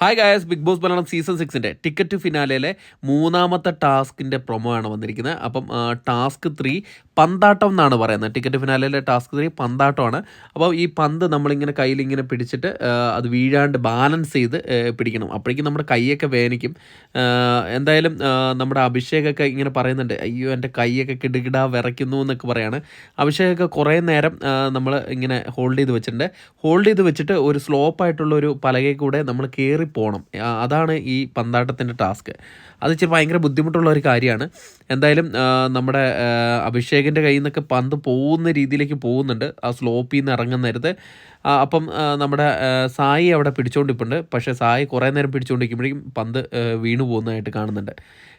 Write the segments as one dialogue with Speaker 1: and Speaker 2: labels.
Speaker 1: Hi guys Bigg Boss Malayalam season സിക്സിന്റെ ticket ഫിനാലയിലെ മൂന്നാമത്തെ ടാസ്കിന്റെ പ്രൊമോ ആണ് വന്നിരിക്കുന്നത്. അപ്പം ടാസ്ക് ത്രീ പന്താട്ടം എന്നാണ് പറയുന്നത്. ടിക്കറ്റ് ഫിനാലയിലെ ടാസ്ക് ത്രീ പന്താട്ടമാണ്. അപ്പോൾ ഈ പന്ത് നമ്മളിങ്ങനെ കയ്യിലിങ്ങനെ പിടിച്ചിട്ട് അത് വീഴാണ്ട് ബാലൻസ് ചെയ്ത് പിടിക്കണം. അപ്പോഴേക്കും നമ്മുടെ കൈയൊക്കെ വേനിക്കും. എന്തായാലും നമ്മുടെ അഭിഷേകൊക്കെ ഇങ്ങനെ പറയുന്നുണ്ട് അയ്യോ എന്റെ കൈയൊക്കെ കിടുകിടാ വിറയ്ക്കുന്നു എന്നൊക്കെ പറയാണ്. അഭിഷേകൊക്കെ കുറേ നേരം നമ്മൾ ഇങ്ങനെ ഹോൾഡ് ചെയ്ത് വെച്ചിട്ടുണ്ട്. ഹോൾഡ് ചെയ്ത് വെച്ചിട്ട് ഒരു സ്ലോപ്പായിട്ടുള്ള ഒരു പലകയിൽ കൂടെ നമ്മൾ കയറി പോകണം അതാണ് ഈ പന്താട്ടത്തിന്റെ ടാസ്ക്. അത് ഇച്ചിരി ഭയങ്കര ബുദ്ധിമുട്ടുള്ള ഒരു കാര്യമാണ്. എന്തായാലും നമ്മുടെ ആ, അഭിഷേകിന്റെ കയ്യിൽ നിന്നൊക്കെ പന്ത് പോകുന്ന രീതിയിലേക്ക് പോകുന്നുണ്ട്. ആ സ്ലോപ്പിൽ നിന്ന് ഇറങ്ങുന്ന അപ്പം നമ്മുടെ സായി അവിടെ പിടിച്ചുകൊണ്ടിപ്പുണ്ട് പക്ഷേ സായി കുറേ നേരം പിടിച്ചുകൊണ്ടിരിക്കുമ്പോഴേക്കും പന്ത് വീണു പോകുന്നതായിട്ട് കാണുന്നുണ്ട്.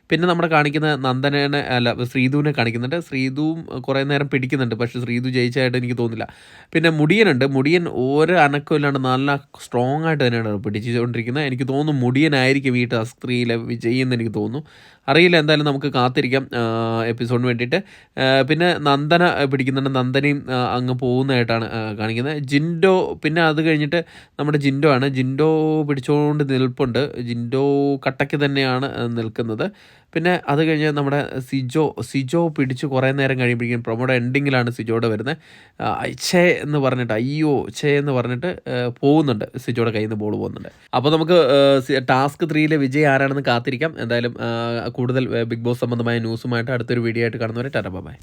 Speaker 1: പിന്നെ നമ്മുടെ കാണിക്കുന്ന നന്ദനെ അല്ല ശ്രീധുവിനെ കാണിക്കുന്നുണ്ട്. ശ്രീധുവും കുറേ നേരം പിടിക്കുന്നുണ്ട്. പക്ഷേ ശ്രീധു ജയിച്ചതായിട്ട് എനിക്ക് തോന്നുന്നില്ല. പിന്നെ മുടിയനുണ്ട്. മുടിയൻ ഓരോ അനക്കമില്ലാണ്ട് നല്ല സ്ട്രോങ് ആയിട്ട് തന്നെയാണ് പിടിച്ചുകൊണ്ടിരിക്കുന്നത്. എനിക്ക് തോന്നുന്നു മുടിയനായിരിക്കും ഈ ടാസ്ക് ത്രീയിലെ വിജയി എന്ന് എനിക്ക് തോന്നുന്നു. അറിയില്ല എന്തായാലും നമുക്ക് കാത്തിരിക്കാം എപ്പിസോഡിന് വേണ്ടിയിട്ട്. ആ, പിന്നെ നന്ദന പിടിക്കുന്നുണ്ട്. നന്ദനയും അങ്ങ് പോകുന്നതായിട്ടാണ് കാണിക്കുന്നത്. ജിൻഡോ പിന്നെ അത് കഴിഞ്ഞിട്ട് നമ്മുടെ ജിൻഡോ ആണ്. ജിൻഡോ പിടിച്ചുകൊണ്ട് നിൽപ്പുണ്ട്. ജിൻഡോ കട്ടയ്ക്ക് തന്നെയാണ് നിൽക്കുന്നത്. പിന്നെ അത് കഴിഞ്ഞ് നമ്മുടെ സിജോ സിജോ പിടിച്ച് കുറേ നേരം കഴിയുമ്പോഴേക്കും പ്രൊമോയുടെ എൻഡിങ്ങിലാണ് സിജോയുടെ വരുന്നത്. ഛേ എന്ന് പറഞ്ഞിട്ട് അയ്യോ ഛേ എന്ന് പറഞ്ഞിട്ട് പോകുന്നുണ്ട്. സിജോയുടെ കയ്യിൽ നിന്ന് ബോൾ പോകുന്നുണ്ട്. അപ്പോൾ നമുക്ക് ടാസ്ക് ത്രീയിലെ വിജയ് ആരാണെന്ന് കാത്തിരിക്കാം. എന്തായാലും കൂടുതൽ ബിഗ് ബോസ് സംബന്ധമായ ന്യൂസുമായിട്ട് അടുത്തൊരു വീഡിയോ ആയിട്ട് കാണുന്നവരെ ടാറ്റ ബൈ.